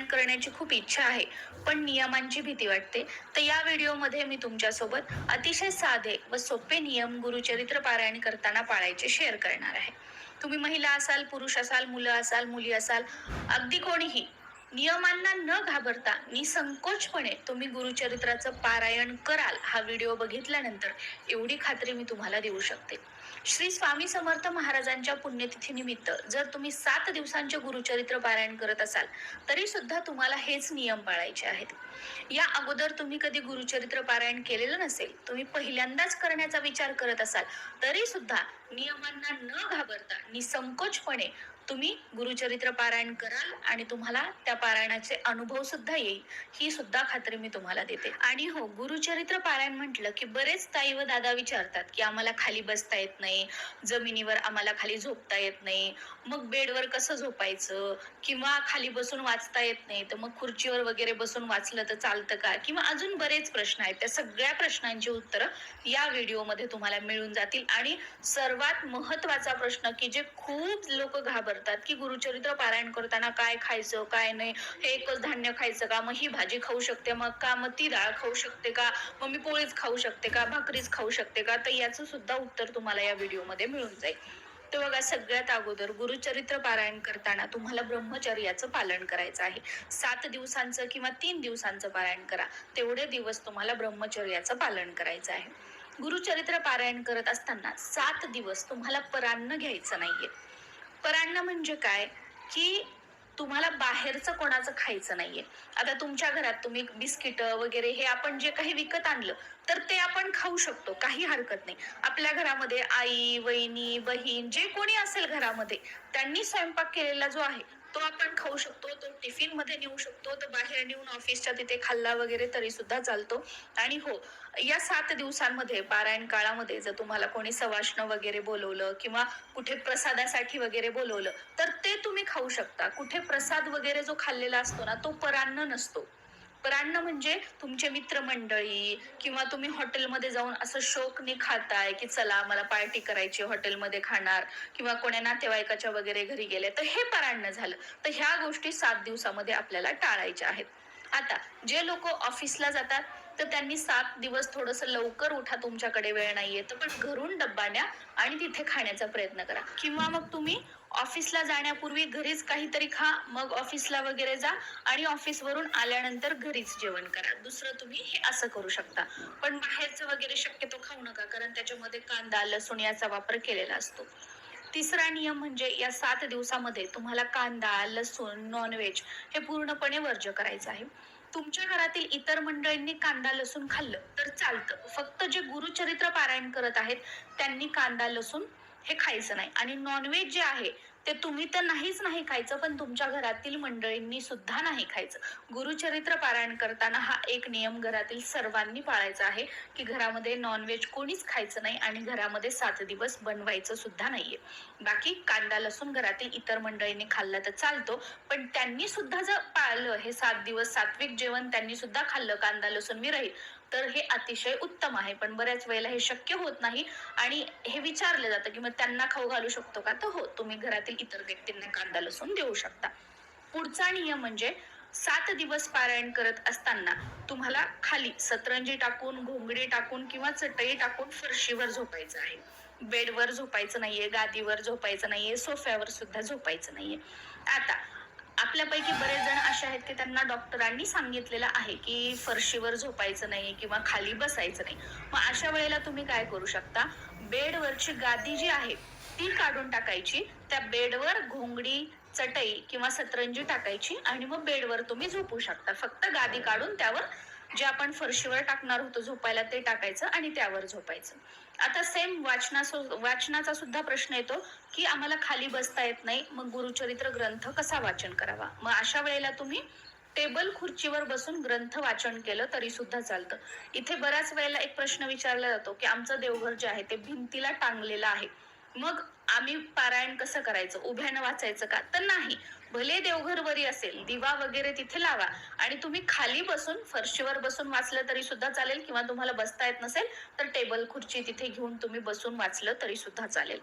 पारायण करण्याची खूप इच्छा आहे पण नियमांची भीती वाटते. तर या व्हिडिओमध्ये मी तुमच्यासोबत अतिशय साधे व सोपे नियम गुरुचरित्र पारायण करताना पाळायचे शेअर करणार आहे. तुम्ही महिला असाल पुरुष असाल मुलं असाल मुली असाल अगदी कोणीही नियमांना न घाबरता निसंकोचपणे तुम्ही गुरुचरित्राचं पारायण कराल हा व्हिडिओ बघितल्यानंतर एवढी खात्री मी तुम्हाला देऊ शकते. श्री स्वामी समर्थ महाराजांच्या पुण्यतिथीनिमित्त जर तुम्ही सात दिवसांचे गुरुचरित्र पारायण करत असाल तरी सुद्धा तुम्हाला हेच नियम पाळायचे आहेत. या अगोदर तुम्ही कधी गुरुचरित्र पारायण केलेलं नसेल तुम्ही पहिल्यांदाच करण्याचा विचार करत असाल तरी सुद्धा नियमांना न घाबरता निसंकोचपणे तुम्ही गुरुचरित्र पारायण कराल आणि तुम्हाला त्या पारायणाचे अनुभव सुद्धा येईल. ही सुद्धा खात्री मी तुम्हाला देते. आणि हो गुरुचरित्र पारायण म्हटलं की बरेच ताई व दादा विचारतात की आम्हाला खाली बसता येत नाही जमिनीवर आम्हाला खाली झोपता येत नाही मग बेडवर कसं झोपायचं? किंवा खाली बसून वाचता येत नाही तर मग खुर्चीवर वगैरे बसून वाचलं तर चालतं का? किंवा अजून बरेच प्रश्न आहेत. त्या सगळ्या प्रश्नांची उत्तरं या व्हिडिओमध्ये तुम्हाला मिळून जातील. आणि सर्वात महत्त्वाचा प्रश्न की जे खूप लोक घाबरतात की गुरुचरित्र पारायण करताना काय खायचं काय नाही हे एकच धान्य खायचं का? मग ही भाजी खाऊ शकते मग का? मग ती डाळ खाऊ शकते का? मग मी पोळीच खाऊ शकते का? भाकरीच खाऊ शकते का? तर याचं सुद्धा उत्तर तुम्हाला या व्हिडिओमध्ये मिळून जाईल. तर बघा सगळ्यात अगोदर गुरुचरित्र पारायण करताना तुम्हाला ब्रह्मचर्याचं पालन करायचं आहे. सात दिवसांचं किंवा तीन दिवसांचं पारायण करा. तेवढे दिवस तुम्हाला ब्रह्मचर्याचं पालन करायचं आहे. गुरुचरित्र पारायण करत असताना सात दिवस तुम्हाला परान्न घ्यायचं नाहीये. परान्न म्हणजे काय? की तुम्हाला बाहेरचं कोणाचं खायचं नाहीये. आता तुमच्या घरात तुम्ही बिस्किट वगैरे हे आपण जे काही विकत आणलं तर ते आपण खाऊ शकतो. काही हरकत नाही. आपल्या घरामध्ये आई वहिनी बहीण जे कोणी असेल घरामध्ये त्यांनी स्वयंपाक केलेला जो आहे तो आपण खाऊ शकतो तो टिफिनमध्ये नेऊ शकतो तो बाहेर नेऊन ऑफिसच्या तिथे खाल्ला वगैरे तरी सुद्धा चालतो. आणि हो या सात दिवसांमध्ये पारायण काळामध्ये जर तुम्हाला कोणी सवाष्ण वगैरे बोलवलं किंवा कुठे प्रसादासाठी वगैरे बोलवलं तर ते तुम्ही खाऊ शकता. कुठे प्रसाद वगैरे जो खाल्लेला असतो ना तो परान्न नसतो. परान्न म्हणजे तुमचे मित्रमंडळी किंवा तुम्ही हॉटेलमध्ये जाऊन असं शोकने खाताय की चला मला पार्टी करायची हॉटेलमध्ये खाणार किंवा कोण्या नातेवाईकाच्या वगैरे घरी गेले तर हे परान्न झालं. तर ह्या गोष्टी सात दिवसामध्ये आपल्याला टाळायच्या आहेत. आता जे लोक ऑफिसला जातात तर त्यांनी सात दिवस थोडस लवकर उठा तुमच्याकडे वेळ नाहीये तर. पण घरून डब्बा न्या आणि तिथे खाण्याचा प्रयत्न करा. किंवा मग तुम्ही ऑफिसला जाण्यापूर्वी घरीच काहीतरी खा मग ऑफिसला वगैरे जा आणि ऑफिसवरून आल्यानंतर घरीच जेवण करा. दुसरं तुम्ही हे असं करू शकता. पण बाहेरचं वगैरे शक्यतो खाऊ नका कारण त्याच्यामध्ये कांदा लसूण याचा वापर केलेला असतो. तिसरा नियम म्हणजे या सात दिवसामध्ये तुम्हाला कांदा लसूण नॉनव्हेज हे पूर्णपणे वर्ज्य करायचं आहे. तुमच्या घरातील इतर मंडळींनी कांदा लसूण खाल्लं तर चालतं. फक्त जे गुरुचरित्र पारायण करत आहेत त्यांनी कांदा लसूण हे खायचं नाही. आणि नॉनव्हेज जे आहे ते तुम्ही तर नाहीच नाही खायचं पण तुमच्या घरातील मंडळींनी सुद्धा नाही खायचं. गुरुचरित्र पारायण करताना हा एक नियम घरातील सर्वांनी पाळायचा आहे की घरामध्ये नॉनव्हेज कोणीच खायचं नाही आणि घरामध्ये सात दिवस बनवायचं सुद्धा नाहीये. बाकी कांदा लसूण घरातील इतर मंडळींनी खाल्लं तर चालतो पण त्यांनी सुद्धा जर पाळलं हे सात दिवस सात्विक जेवण त्यांनी सुद्धा खाल्लं कांदा लसूण विरहित तर हे अतिशय उत्तम आहे. पण बऱ्याच वेळेला हे शक्य होत नाही. आणि हे विचारलं जातं की मग त्यांना खाऊ घालू शकतो का? तर हो तुम्ही घरातील इतर व्यक्तींना कांदा लसूण देऊ शकता. पुढचा नियम म्हणजे सात दिवस पारायण करत असताना तुम्हाला खाली सतरंजी टाकून घोंगडी टाकून किंवा चटई टाकून फरशीवर झोपायचं आहे. बेडवर झोपायचं नाहीये गादीवर झोपायचं नाहीये सोफ्यावर सुद्धा झोपायचं नाहीये. आता आपल्यापैकी बरेच जण असे आहेत की त्यांना डॉक्टरांनी सांगितलेलं आहे की फरशीवर झोपायचं नाही किंवा खाली बसायचं नाही. मग अशा वेळेला तुम्ही काय करू शकता? बेडवरची गादी जी आहे ती काढून टाकायची. त्या बेडवर घोंगडी चटई किंवा सतरंजी टाकायची आणि मग बेडवर तुम्ही झोपू शकता. फक्त गादी काढून त्यावर जे आपण फरशीवर टाकणार होतो झोपायला ते टाकायचं आणि त्यावर झोपायचं. आता सेम वाचना वाचनाचा सुद्धा प्रश्न येतो की आम्हाला खाली बसता येत नाही मग गुरुचरित्र ग्रंथ कसा वाचन करावा? मग अशा वेळेला तुम्ही टेबल खुर्चीवर बसून ग्रंथ वाचन केलं तरी सुद्धा चालतं. इथे बऱ्याच वेळेला एक प्रश्न विचारला जातो की आमचं देवघर जे आहे ते भिंतीला टांगलेलं आहे. मग आम्ही पारायण कसं करायचं? उभ्यानं वाचायचं का? तर नाही. भले देवघरवरी असेल दिवा वगैरे तिथे लावा. आणि तुम्ही खाली बसून फरशीवर बसून वाचलं तरी सुद्धा चालेल किंवा तुम्हाला बसता येत नसेल तर टेबल खुर्ची तिथे घेऊन तुम्ही बसून वाचलं तरी सुद्धा चालेल.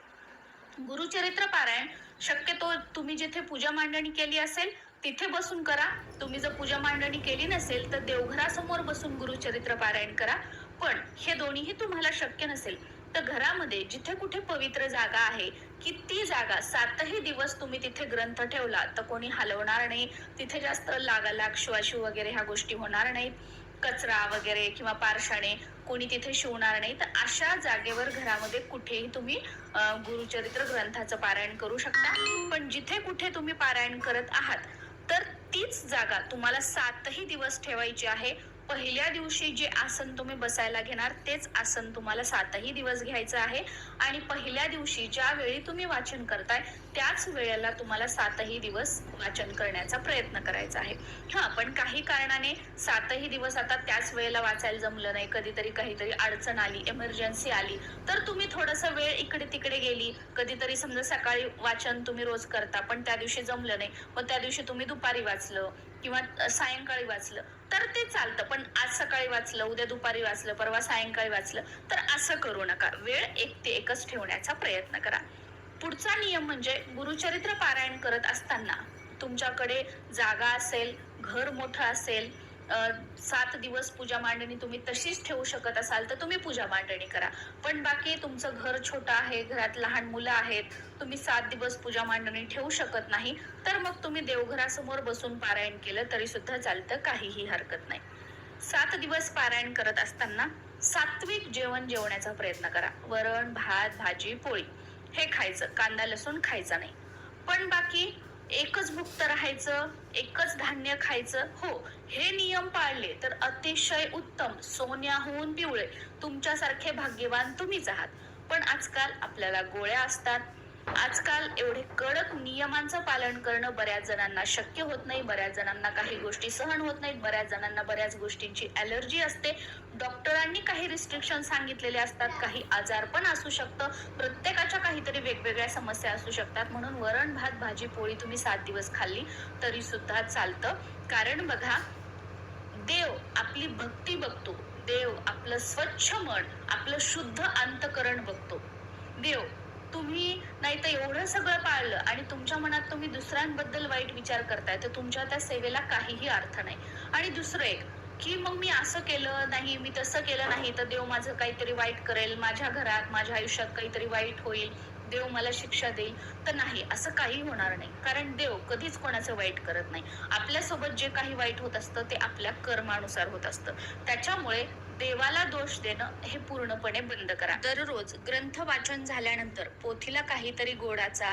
गुरुचरित्र पारायण शक्यतो तुम्ही जिथे पूजा मांडणी केली असेल तिथे बसून करा. तुम्ही जर पूजा मांडणी केली नसेल तर देवघरासमोर बसून गुरुचरित्र पारायण करा. पण हे दोन्हीही तुम्हाला शक्य नसेल. तर घरामध्ये जिथे कुठे पवित्र जागा आहे की ती जागा सातही दिवस तुम्ही तिथे ग्रंथ ठेवला तर कोणी हलवणार नाही. तिथे जास्त लागालाग शिवाशिव वगैरे ह्या गोष्टी होणार नाहीत. कचरा वगैरे किंवा पारशाने कोणी तिथे शिवणार नाही. तर अशा जागेवर घरामध्ये कुठेही तुम्ही गुरुचरित्र ग्रंथाचं पारायण करू शकता. पण जिथे कुठे तुम्ही पारायण करत आहात तर तीच जागा तुम्हाला सातही दिवस ठेवायची आहे. पहिल्या दिवशी जे आसन तुम्ही बसायला घेणार तेच आसन तुम्हाला सातही दिवस घ्यायचं आहे. आणि पहिल्या दिवशी ज्या वेळी तुम्ही वाचन करताय त्याच वेळेला तुम्हाला सातही दिवस वाचन करण्याचा प्रयत्न करायचा आहे. हा पण काही कारणाने सातही दिवस आता त्याच वेळेला वाचायला जमलं नाही. कधीतरी काहीतरी अडचण आली एमर्जन्सी आली तर तुम्ही थोडासा वेळ इकडे तिकडे गेली. कधीतरी समजा सकाळी वाचन तुम्ही रोज करता पण त्या दिवशी जमलं नाही. मग त्या दिवशी तुम्ही दुपारी वाचलं किंवा सायंकाळी वाचलं तर ते चालतं. पण आज सकाळी वाचलं उद्या दुपारी वाचलं परवा सायंकाळी वाचलं तर असं करू नका. वेळ एक ते एकच ठेवण्याचा प्रयत्न करा. पुढचा नियम म्हणजे गुरुचरित्र पारायण करत असताना तुमच्याकडे जागा असेल घर मोठं असेल सात दिवस पूजा मांडणी तुम्ही तशीच ठेवू शकत असाल तर तुम्ही पूजा मांडणी करा. पण बाकी तुमचं घर छोटं आहे घरात लहान मुलं आहेत तुम्ही सात दिवस पूजा मांडणी ठेवू शकत नाही. तर मग तुम्ही देवघरासमोर बसून पारायण केलं तरी सुद्धा चालतं काहीही हरकत नाही. सात दिवस पारायण करत असताना सात्विक जेवण जेवण्याचा प्रयत्न करा. वरण भात भाजी पोळी. हे खायचं कांदा लसूण खायचा नाही. पण बाकी एकच भुक्त राहायचं एकच धान्य खायचं. हो हे नियम पाळले तर अतिशय उत्तम. सोन्याहून पिवळे. तुमच्यासारखे भाग्यवान तुम्हीच आहात. पण आजकाल आपल्याला गोळ्या असतात. आजकाल एवढे कडक नियमांचं पालन करणं बऱ्याच जणांना शक्य होत नाही. बऱ्याच जणांना काही गोष्टी सहन होत नाहीत. बऱ्याच जणांना बऱ्याच गोष्टींची अलर्जी असते. डॉक्टरांनी काही रिस्ट्रिक्शन सांगितलेले असतात. काही आजार पण असू शकतं. प्रत्येकाच्या काहीतरी वेगवेगळ्या समस्या असू शकतात. म्हणून वरण भात भाजी पोळी तुम्ही सात दिवस खाल्ली तरी सुद्धा चालतं. कारण बघा देव आपली भक्ती बघतो. देव आपलं स्वच्छ मन आपलं शुद्ध अंतकरण बघतो. देव तुम्ही नाही तर एवढं सगळं पाळलं आणि तुमच्या मनात तुम्ही दुसऱ्यांबद्दल वाईट विचार करताय तर तुमच्या त्या सेवेला काहीही अर्थ नाही. आणि दुसरं एक की मग मी असं केलं नाही मी तसं केलं नाही तर देव माझं काहीतरी वाईट करेल माझ्या घरात माझ्या आयुष्यात काहीतरी वाईट होईल देव मला शिक्षा देईल तर नाही असं काही होणार नाही. कारण देव कधीच कोणाचं वाईट करत नाही. आपल्यासोबत जे काही वाईट होत असतं ते आपल्या कर्मानुसार होत असतं. त्याच्यामुळे देवाला दोष देणं हे पूर्णपणे बंद करा. दररोज ग्रंथ वाचन झाल्यानंतर पोथीला काहीतरी गोडाचा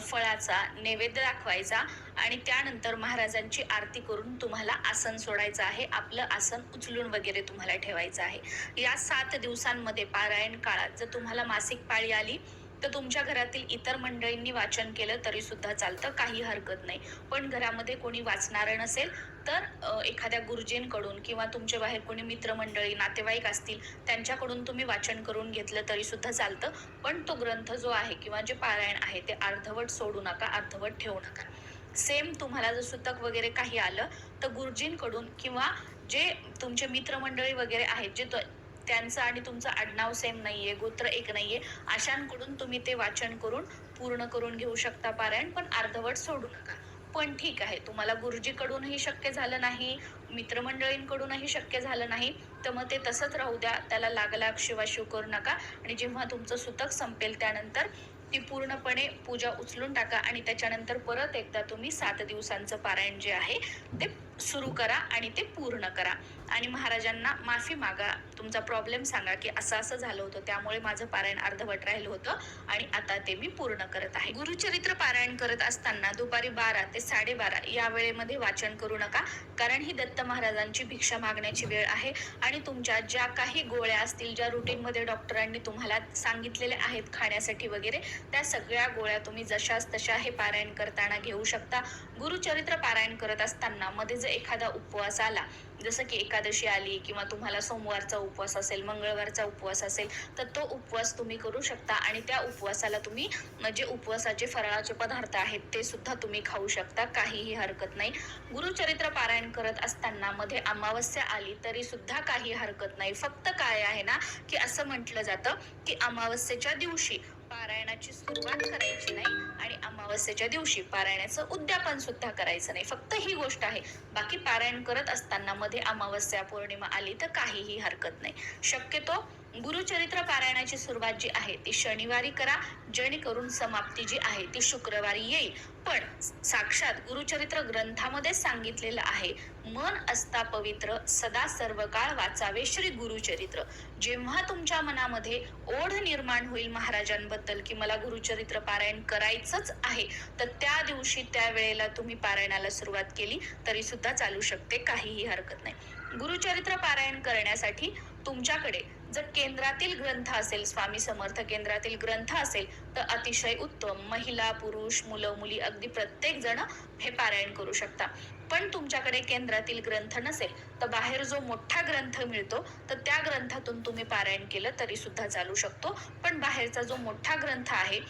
फळाचा नैवेद्य दाखवायचा आणि त्यानंतर महाराजांची आरती करून तुम्हाला आसन सोडायचं आहे. आपलं आसन उचलून वगैरे तुम्हाला ठेवायचं आहे. या सात दिवसांमध्ये पारायण काळात जर तुम्हाला मासिक पाळी आली तर तुमच्या घरातील इतर मंडळींनी वाचन केलं तरी सुद्धा चालतं काही हरकत नाही. पण घरामध्ये कोणी वाचणारं नसेल तर एखाद्या गुरुजींकडून किंवा तुमच्या बाहेर कोणी मित्रमंडळी नातेवाईक असतील त्यांच्याकडून तुम्ही वाचन करून घेतलं तरी सुद्धा चालतं. पण तो ग्रंथ जो आहे किंवा जे पारायण आहे ते अर्धवट सोडू नका अर्धवट ठेवू नका. सेम तुम्हाला जर सुतक वगैरे काही आलं तर गुरुजींकडून किंवा जे तुमचे मित्रमंडळी वगैरे आहेत जे तो- त्यांचं आणि तुमचं आडनाव सेम नाहीये गोत्र एक नाहीये अशांकडून तुम्ही ते वाचन करून पूर्ण करून घेऊ शकता पारायण पण अर्धवट सोडू नका. पण ठीक आहे तुम्हाला गुरुजीकडूनही शक्य झालं नाही मित्रमंडळींकडूनही शक्य झालं नाही तर मग ते तसंच राहू द्या त्याला लागलाग शिवाशिव करू नका. आणि जेव्हा तुमचं सुतक संपेल त्यानंतर ती पूर्णपणे पूजा उचलून टाका आणि त्याच्यानंतर परत एकदा तुम्ही सात दिवसांचं पारायण जे आहे ते सुरू करा आणि ते पूर्ण करा. आणि महाराजांना माफी मागा. तुमचा प्रॉब्लेम सांगा की असं असं झालं होतं त्यामुळे माझं पारायण अर्धवट राहिलं होतं आणि आता ते मी पूर्ण करत आहे. गुरुचरित्र पारायण करत असताना दुपारी बारा ते साडेबारा या वेळेमध्ये वाचन करू नका कारण ही दत्त महाराजांची भिक्षा मागण्याची वेळ आहे आणि तुमच्या ज्या काही गोळ्या असतील ज्या रुटीनमध्ये डॉक्टरांनी तुम्हाला सांगितलेल्या आहेत खाण्यासाठी वगैरे त्या सगळ्या गोळ्या तुम्ही जशाच तशा हे पारायण करताना घेऊ शकता. गुरुचरित्र पारायण करत असताना मध्ये एखादा उपवास आला जसं की एकादशी आली किंवा तुम्हाला सोमवारचा उपवास असेल मंगळवारचा उपवास असेल तर तो उपवास तुम्ही करू शकता आणि त्या उपवासाला तुम्ही म्हणजे उपवासाचे फराळाचे पदार्थ आहेत ते सुद्धा तुम्ही खाऊ शकता काहीही हरकत नाही. गुरुचरित्र पारायण करत असताना मध्ये अमावस्या आली तरी सुद्धा काही हरकत नाही. फक्त काय आहे ना की असं म्हटलं जातं की अमावस्येच्या दिवशी पारायणाची सुरुवात करायची नाही आणि अमावस्येच्या दिवशी पारायणाचं उद्यापन सुद्धा करायचं नाही. फक्त ही गोष्ट आहे. बाकी पारायण करत असताना मध्ये अमावस्या पौर्णिमा आली तर काहीही हरकत नाही. शक्यतो गुरुचरित्र पारायणाची सुरुवात जी आहे ती शनिवारी करा जेणेकरून समाप्ती जी आहे ती शुक्रवारी येईल. पण साक्षात गुरुचरित्र ग्रंथामध्ये सांगितलेलं आहे मन असता पवित्र सदा सर्व काळ वाचावे श्री गुरुचरित्र. जेव्हा तुमच्या मनामध्ये ओढ निर्माण होईल महाराजांबद्दल की मला गुरुचरित्र पारायण करायचंच आहे तर त्या दिवशी त्या वेळेला तुम्ही पारायणाला सुरुवात केली तरी सुद्धा चालू शकते काहीही हरकत नाही. गुरुचरित्र पारायण करण्यासाठी तुमच्याकडे जर केंद्रातील ग्रंथ असेल स्वामी समर्थ केंद्रातील ग्रंथ असेल तर अतिशय उत्तम. महिला पुरुष मुलं मुली अगदी प्रत्येक जण हे पारायण करू शकता. पण तुमच्याकडे केंद्रातील ग्रंथ नसेल तर बाहेर जो मोठा ग्रंथ मिळतो तर त्या ग्रंथातून तुम्ही पारायण केलं तरी सुद्धा चालू शकतो. पण बाहेरचा जो मोठा ग्रंथ आहे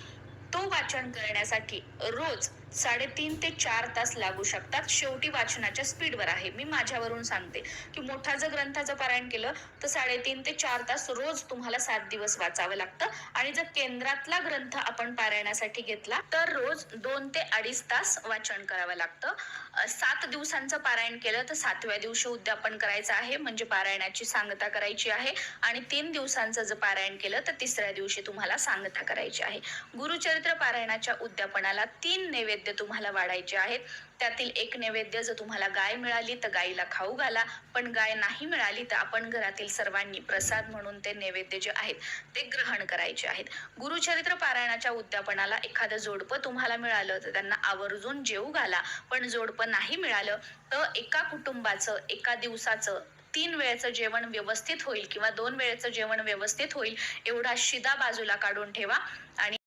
तो वाचन करण्यासाठी रोज साडेतीन ते चार तास लागू शकतात. शेवटी वाचनाच्या स्पीडवर आहे. मी माझ्यावरून सांगते. की मोठा जर ग्रंथाचं पारायण केलं तर साडेतीन ते चार तास रोज तुम्हाला सात दिवस वाचावं लागतं. आणि जर केंद्रातला ग्रंथ आपण पारायणासाठी घेतला तर रोज दोन ते अडीच तास वाचन करावं लागतं. सात दिवसांचं पारायण केलं तर सातव्या दिवशी उद्यापन करायचं आहे. म्हणजे पारायणाची सांगता करायची आहे. आणि तीन दिवसांचं जर पारायण केलं तर तिसऱ्या दिवशी तुम्हाला सांगता करायची आहे. गुरुचरित्र पारायणाच्या उद्यापनाला तीन नैवेद्य तुम्हाला वाढायचे आहेत. त्यातील एक नैवेद्य जर तुम्हाला गाय मिळाली तर गायीला खाऊ घाला. पण गाय नाही मिळाली तर आपण घरातील सर्वांनी प्रसाद म्हणून ते नैवेद्य जे आहेत ते ग्रहण करायचे आहेत. गुरुचरित्र पारायणाच्या उद्यापनाला एखादं जोडपं तुम्हाला मिळालं तर त्यांना आवर्जून जेवू घाला. पण जोडपं नाही मिळालं तर एका कुटुंबाचं एका दिवसाचं तीन वेळेचं जेवण व्यवस्थित होईल किंवा दोन वेळेचं जेवण व्यवस्थित होईल एवढा शिदा बाजूला काढून ठेवा. आणि